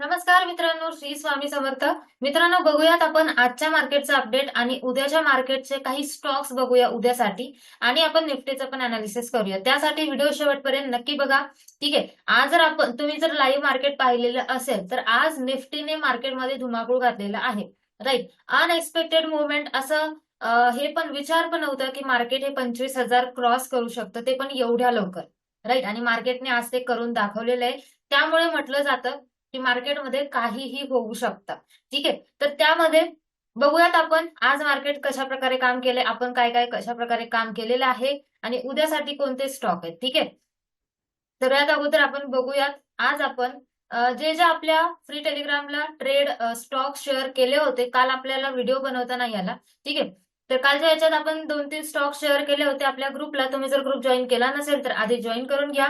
नमस्कार मित्रांनो श्री स्वामी समर्थ. मित्रांनो बघूयात आपण आजच्या मार्केटचा अपडेट आणि उद्याच्या मार्केटचे काही स्टॉक्स बघूया उद्यासाठी. आणि आपण निफ्टीचं पण अनालिसिस करूया त्यासाठी व्हिडिओ शेवटपर्यंत नक्की बघा. ठीक आहे? आज जर आपण तुम्ही जर लाईव्ह मार्केट पाहिलेलं असेल तर आज निफ्टीने मार्केटमध्ये धुमाकूळ घातलेला आहे. राईट अनएक्सपेक्टेड मुवमेंट असं हे पण विचार पण नव्हता की मार्केट हे पंचवीस हजार क्रॉस करू शकतं ते पण एवढ्या लवकर. राईट आणि मार्केटने आज ते करून दाखवलेलं आहे. त्यामुळे म्हटलं जातं की मार्केटमध्ये काहीही होऊ शकतं. ठीक आहे? तर त्यामध्ये बघूयात आपण आज मार्केट कशा प्रकारे काम केले आपण काय काय कशा प्रकारे काम केलेलं आहे आणि उद्यासाठी कोणते स्टॉक आहेत. ठीक आहे? सगळ्यात अगोदर आपण बघूयात आज आपण जे जे आपल्या फ्री टेलिग्रामला ट्रेड स्टॉक शेअर केले होते काल आपल्याला व्हिडिओ बनवता नाही ठीक आहे? तर कालच्या याच्यात आपण दोन तीन स्टॉक शेअर केले होते आपल्या ग्रुपला तुम्ही जर ग्रुप जॉईन केला नसेल तर आधी जॉईन करून घ्या.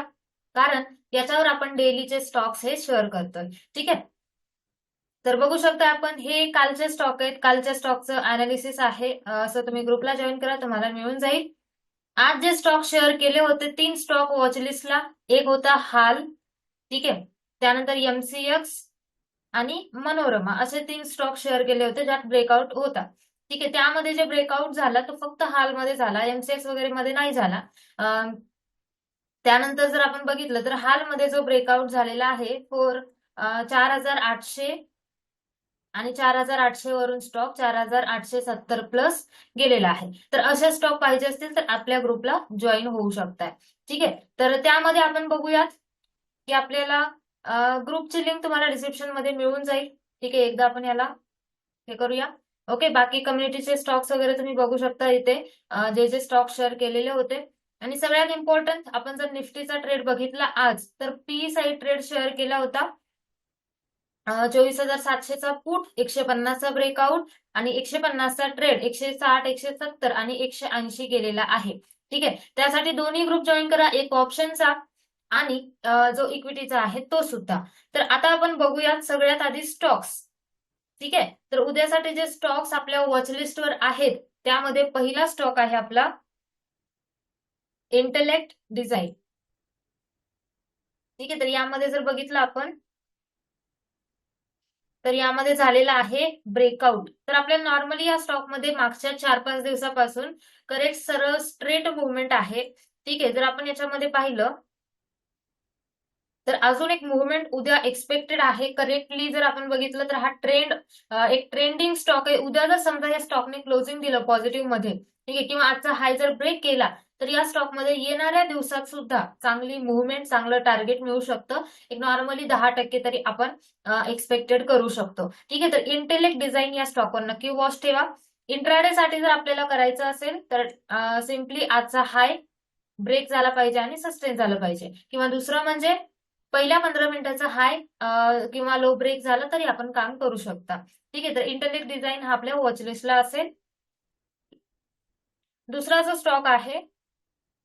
कारण याच्यावर आपण डेलीचे स्टॉक्स हे शेअर करतोय. ठीक आहे? तर बघू शकता आपण हे कालचे स्टॉक आहेत. कालच्या स्टॉकचं अनालिसिस आहे. असं तुम्ही ग्रुपला जॉईन करा तुम्हाला मिळून जाईल. आज जे स्टॉक शेअर केले होते तीन स्टॉक वॉचलिस्टला एक होता हाल ठीक आहे? त्यानंतर एमसीएक्स आणि मनोरमा. असे तीन स्टॉक शेअर केले होते ज्यात ब्रेकआउट होता. ठीक आहे? त्यामध्ये जे ब्रेकआउट झाला तो फक्त हालमध्ये झाला. एमसीएक्स वगैरे मध्ये नाही झाला. अं, त्यानंतर जर आपण बघितलं तर हालमध्ये जो ब्रेकआउट झालेला आहे फोर चार हजार आठशे आणि चार हजार आठशे वरून स्टॉक चार हजार आठशे सत्तर प्लस गेलेला आहे. तर अशा स्टॉक पाहिजे असतील तर आपल्या ग्रुपला जॉईन होऊ शकताय. ठीक आहे? तर त्यामध्ये आपण बघूयात की आपल्याला ग्रुपची लिंक तुम्हाला डिस्क्रिप्शनमध्ये मिळून जाईल. ठीक आहे? एकदा आपण याला हे करूया. ओके बाकी कम्युनिटीचे स्टॉक्स वगैरे तुम्ही बघू शकता इथे. जे जे स्टॉक शेअर केलेले होते. आणि सगळ्यात इम्पॉर्टंट आपण जर निफ्टीचा ट्रेड बघितला आज तर पी साई ट्रेड शेअर केला होता. चोवीस हजार सातशेचा पुट एकशे पन्नासचा ब्रेकआउट आणि एकशे पन्नासचा ट्रेड एकशे साठ एकशे सत्तर आणि एकशे ऐंशी गेलेला आहे. ठीक आहे? त्यासाठी दोन्ही ग्रुप जॉईन करा. एक ऑप्शनचा आणि जो इक्विटीचा आहे तो सुद्धा. तर आता आपण बघूयात सगळ्यात आधी स्टॉक्स ठीक आहे? तर उद्यासाठी जे स्टॉक्स आपल्या वॉचलिस्टवर आहेत त्यामध्ये पहिला स्टॉक आहे आपला इंटेलेक्ट डिझाईन. ठीक आहे तर यामध्ये जर बघितलं आपण तर यामध्ये झालेला आहे ब्रेकआउट तर आपल्या नॉर्मली या स्टॉकमध्ये मागच्या चार पाच दिवसापासून करेक्ट सरळ स्ट्रेट मुवमेंट आहे. ठीक आहे जर आपण याच्यामध्ये पाहिलं तर अजून एक मुवमेंट उद्या एक्सपेक्टेड आहे. करेक्टली जर आपण बघितलं तर हा ट्रेंड एक ट्रेंडिंग स्टॉक आहे. उद्या जर समजा या स्टॉकने क्लोजिंग दिलं पॉझिटिव्हमध्ये ठीक आहे किंवा आजचा हाय जर ब्रेक केला तर या स्टॉकमध्ये येणाऱ्या दिवसात सुद्धा चांगली मुवमेंट चांगलं टार्गेट मिळू शकतं. एक नॉर्मली दहा टक्के तरी आपण एक्सपेक्टेड करू शकतो. ठीक आहे तर इंटेलेक्ट डिझाईन या स्टॉकवर नक्की वॉच ठेवा. इंट्राडे साठी जर आपल्याला करायचं असेल तर सिम्पली आजचा हाय ब्रेक झाला पाहिजे आणि सस्टेन झालं पाहिजे. किंवा दुसरं म्हणजे पहिल्या पंधरा मिनिटाचा हाय किंवा लो ब्रेक झाला तरी आपण काम करू शकता. ठीक आहे तर इंटरनेट डिझाईन हा आपल्या वॉचलिस्टला असेल. दुसरा जो स्टॉक आहे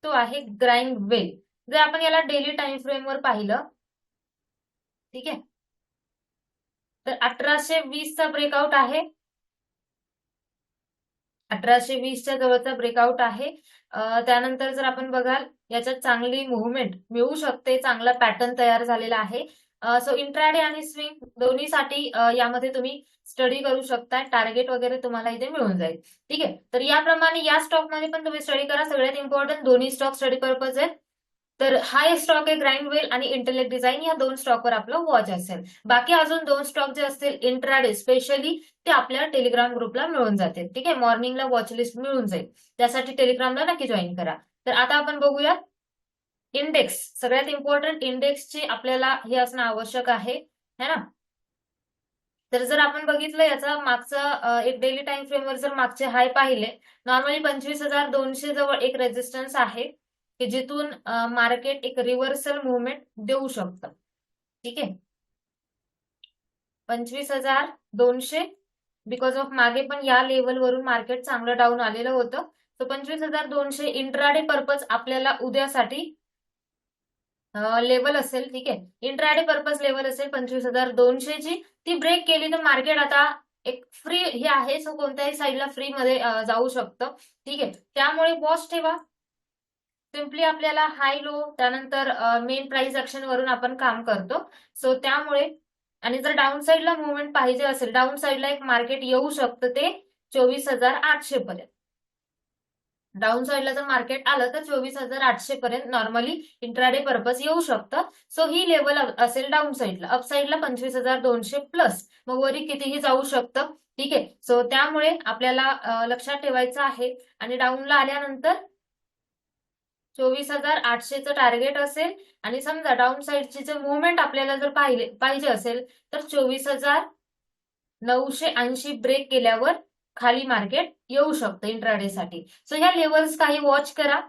तो आहे ग्राइंड वेल. जर आपण याला डेली टाइम फ्रेमवर पाहिलं ठीक आहे? तर अठराशे वीसचा ब्रेकआउट आहे. अठराशे वीसच्या जवळचा ब्रेकआउट आहे. त्यानंतर जर आपण बघाल याच्यात चांगली मुव्हमेंट मिळू शकते चांगला पॅटर्न तयार झालेला आहे. सो इंट्राडे आणि स्विंग दोन्हीसाठी यामध्ये तुम्ही स्टडी करू शकता टार्गेट वगैरे तुम्हाला इथे मिळून जाईल. ठीक आहे? तर याप्रमाणे या स्टॉकमध्ये पण तुम्ही स्टडी करा. सगळ्यात इम्पॉर्टंट दोन्ही स्टॉक स्टडी पर्पज आहेत. तर हा एक स्टॉक आहे ग्राइंड वेल आणि इंटेलेक्ट डिझाईन या दोन स्टॉकवर आपलं वॉच असेल. बाकी अजून दोन स्टॉक जे असतील इंट्राडे स्पेशली ते आपल्या टेलिग्राम ग्रुपला मिळून जातील. ठीक आहे? मॉर्निंगला वॉच लिस्ट मिळून जाईल. त्यासाठी टेलिग्रामला नक्की जॉईन करा. तर आता आपण बघूया. इंडेक्स सगळ्यात इम्पॉर्टंट इंडेक्सची आपल्याला हे असणं आवश्यक आहे. है ना? तर जर आपण बघितलं याचा मागचा एक डेली टाइम फ्रेमवर जर मागचे हाय पाहिले नॉर्मली पंचवीस हजार दोनशे जवळ एक रेजिस्टन्स आहे की जिथून मार्केट एक रिव्हर्सल मुवमेंट देऊ शकतं. ठीक आहे? पंचवीस हजार दोनशे बिकॉज ऑफ मागे पण या लेवलवरून मार्केट चांगलं डाऊन आलेलं होतं. तर पंचवीस हजार दोनशे इंट्राडे पर्पज आपल्याला उद्यासाठी लेवल असेल ठीक आहे. इंट्राडे पर्पज लेवल असेल पंचवीस हजार दोनशेची ती ब्रेक केली तर मार्केट आता एक फ्री हे आहे सो कोणत्याही साईडला फ्री मध्ये जाऊ शकतं. ठीक आहे. त्यामुळे वॉच ठेवा. सिम्पली आपल्याला हाय लो त्यानंतर मेन प्राइस ऍक्शन वरून आपण काम करतो. सो त्यामुळे आणि जर डाऊन साईडला मुवमेंट पाहिजे असेल डाऊन साईडला एक मार्केट येऊ शकतं ते चोवीस हजार आठशे पर्यंत. डाऊन साईडला जर मार्केट आलं तर चोवीस हजार आठशे पर्यंत नॉर्मली इंट्राडे पर्पज येऊ शकतं. सो ही लेवल असेल डाऊन साईडला अप साईडला पंचवीस हजार दोनशे प्लस मग वरी कितीही जाऊ शकतं. ठीक आहे? सो त्यामुळे आपल्याला लक्षात ठेवायचं आहे. आणि डाऊनला आल्यानंतर चोवीस हजार आठशेचं टार्गेट असेल. आणि समजा डाऊन साईडची जर मुवमेंट आपल्याला जर पाहिले पाहिजे असेल तर चोवीस हजार नऊशे ऐंशी ब्रेक केल्यावर खाली मार्केट येऊ शकतं इंट्राडे साठी. सो ह्या लेवल्स काही वॉच करा.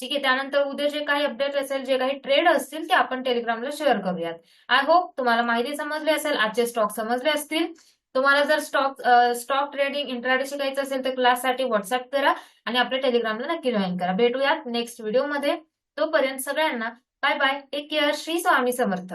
ठीक आहे त्यानंतर उद्या जे काही अपडेट असेल जे काही ट्रेड असतील ते आपण टेलिग्रामला शेअर करूयात. आय होप तुम्हाला माहिती समजली असेल आजचे स्टॉक समजले असतील. तुम्हाला जर स्टॉक स्टॉक ट्रेडिंग इंट्राडे शिकायचं असेल तर क्लाससाठी व्हॉट्सअप करा आणि आपल्या टेलिग्रामला नक्की जॉईन करा. भेटूयात नेक्स्ट व्हिडिओमध्ये तोपर्यंत सगळ्यांना bye bye take care Shri Swami Samarth.